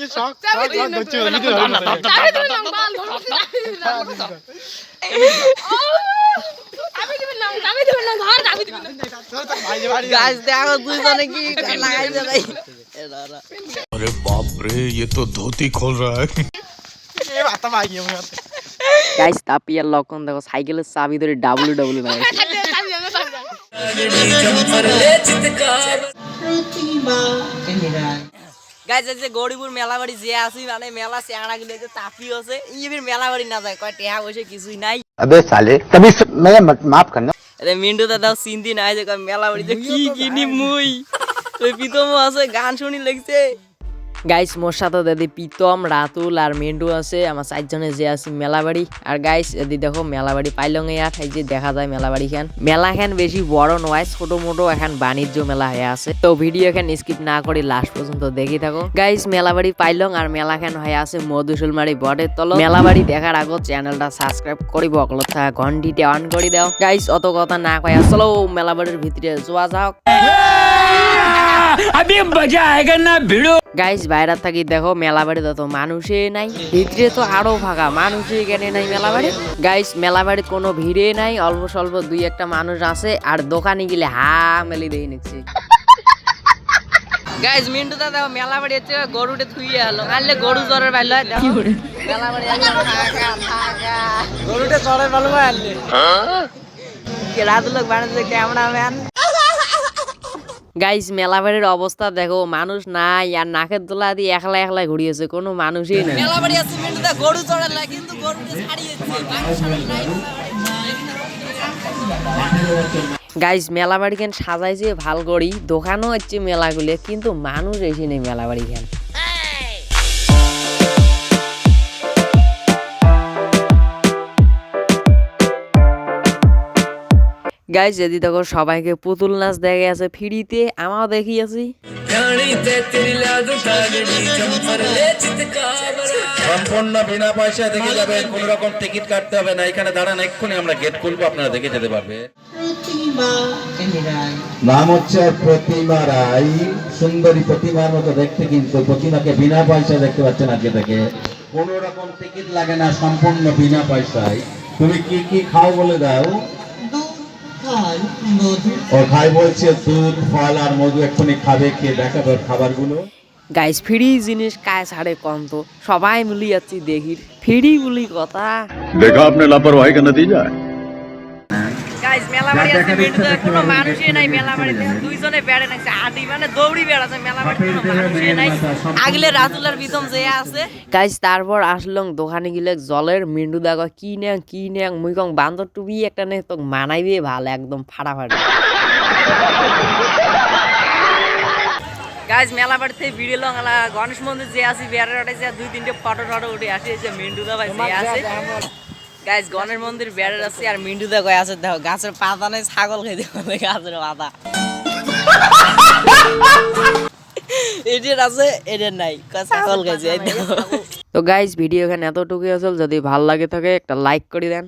কি শখ চাবি শখ দিয়ে নে, করছে চাবি ভিডিও দিয়ে নে, চাবি দিবেন না, বাল ধরো, চাবি দিবেন না। ও, চাবি দিবেন না, চাবি দিবেন না, ধর, চাবি দিবেন না। ভাই ভাই গাছ দেখো দুইজনে কি লাগাইছে ভাই अरे बाप रे ये तो धोती खोल रहा है এ বাতা মাই গিয়ে আমার গাইস তাপিয়ার লক্ষণ দেখো সাইকেলের চাবি ধরে ডাব্লিউ ডাব্লিউ লাগাইছে চাবি গাইজ যে গরিবুর মেলা বাড়ি যে আসি মানে মেলা চেহারা গুলো যে তাপি আছে ইয়ের মেলা বাড়ি না যায়। কয় টেহা বসে কিছুই নাই। আবে সালে তবে মেরে মানে মাফ করনা আরে মিন্টু দাদা সিন্দি নাই যে কয় মেলা বাড়ি যে কি কিনি মুই। তুই পিতম আছে গান শুনি লাগছে। গাইস মোর সাথে দাদি প্রীতম রাতুল আর মেন্টু আছে আমার চারজনে যে আছে মেলাবাড়ি আর গাইস এদি দেখো মেলাবাড়ি পাইলং ইয়ার এই যে দেখা যায় মেলাবাড়ি খান মেলা খান বেশি বড় নয় ছোট মোটো এখন বাণিজ্য মেলা হয়ে আছে। তো ভিডিও এখান স্কিপ না করে লাস্ট পর্যন্ত দেখি থাকো। গাইস মেলাবাড়ি পাইলং আর মেলা খান হয়ে আছে মধুসুলমারি বটের তল মেলাবাড়ি দেখার আগত চ্যানেলটা সাবস্ক্রাইব করি বকলত থাকা ঘন্টিতে অন করে দাও। গাইস অত কথা না কয়া চলো মেলাবাড়ির ভিতরে যোৱা যাওক গাইস বাইরে থাকি দেখো মেলা বাড়ি তো মানুষে নাই। ভিতরে তো আরও ফাঁকা মানুষে কেন নাই মেলা বাড়ি গাইস মেলা বাড়ি কোনো ভিড়ে নাই অল্প স্বল্প দুই একটা মানুষ আছে আর দোকানে গেলে হা মেলি দিয়ে নিচ্ছে। গাইস মিন্টু দাদা মেলা বাড়ি হচ্ছে গরুটে থুইয়ে এলো আনলে গরু জ্বরের বাইল দেখো। মেলা বাড়ি গরুটা ভালো ভাই আনলে। রাত লোক বানাচ্ছে ক্যামেরাম্যান গাইস মেলাবাড়ির অবস্থা দেখো মানুষ নাই আর নাকের দোলা দিয়ে একলা একলা ঘুরিয়েছে কোনো মানুষই নেই। মেলাবাড়ি আছে মিন্টুদা গরু চড়ালা কিন্তু গরুটা ছাড়িয়েছে গাইস মেলাবাড়ি কেন সাজাইছে ভালো করি। দোকানও হচ্ছে মেলাগুলি কিন্তু মানুষ এসে নেই মেলাবাড়ি কেন। গাইস যদি দেখো সবাইকে পুতুল নাচ দেখে আছে ফ্রিতে আমাও দেখিয়েছি সম্পূর্ণ বিনা পয়সা দেখে যাবেন কোন রকম টিকিট কাটতে হবে না। এখানে দাঁড়ান এক্ষুনি আমরা গেট খুলবো আপনারা দেখে যেতে পারবে। নাম হচ্ছে প্রতিমা রাই। সুন্দরী প্রতিমার মতো দেখতে কিন্তু প্রতিমাকে বিনা পয়সা দেখতে পাচ্ছেন আজকে থেকে। কোন রকম টিকিট লাগে না সম্পূর্ণ বিনা পয়সায়। তুমি কি কি খাও বলে দাও? ও ভাই বলছে দুধ ফল আর মধু এক্ষুনি খাবে খাবারগুলো। গাইস ফ্রি জিনিস কায় ছাড়ে কম তো। সবাই মিলে যাচ্ছি দেখি ফ্রি বলি কথা। দেখা আপনি লাপরওয়াহি কা যায়? है গাইস মেলা বাড়ি আছে কোনো মানুষই নাই মেলা বাড়িতে দুইজনে বেড়ে নাইছে আডি মানে দৌড়ি বেড়াছে মেলা বাড়িতে কোনো মানুষই নাই। আগলে রাতুলার বিতম যে আছে। গাইস তারপর আসলং দোকানে গিলে জলের মিন্ডু দাগা কি নেং কি নেং মুই কং বান্দর টুবি একটা নে তো মানাইবে ভালো একদম ফাটাফাটি। গাইজ মেলা বাড়িতে ভিডিও লং আলা গণেশ মন্দির যে আছি বেড়ে উঠেছে দুই তিনটে ফটো টটো উঠে আসি যে মিন্টু দা ভাই যে আছে। গাইজ গণেশ মন্দির বেড়ার আছে আর মিন্টু দা কয়ে আছে দেখো গাছের পাতা নেই ছাগল খেতে হবে গাছের পাতা। এটার আছে এটার নাই ছাগল খেয়েছে। তো গাইজ ভিডিও এখানে এতটুকুই আসল যদি ভালো লাগে থাকে একটা লাইক করে দেন।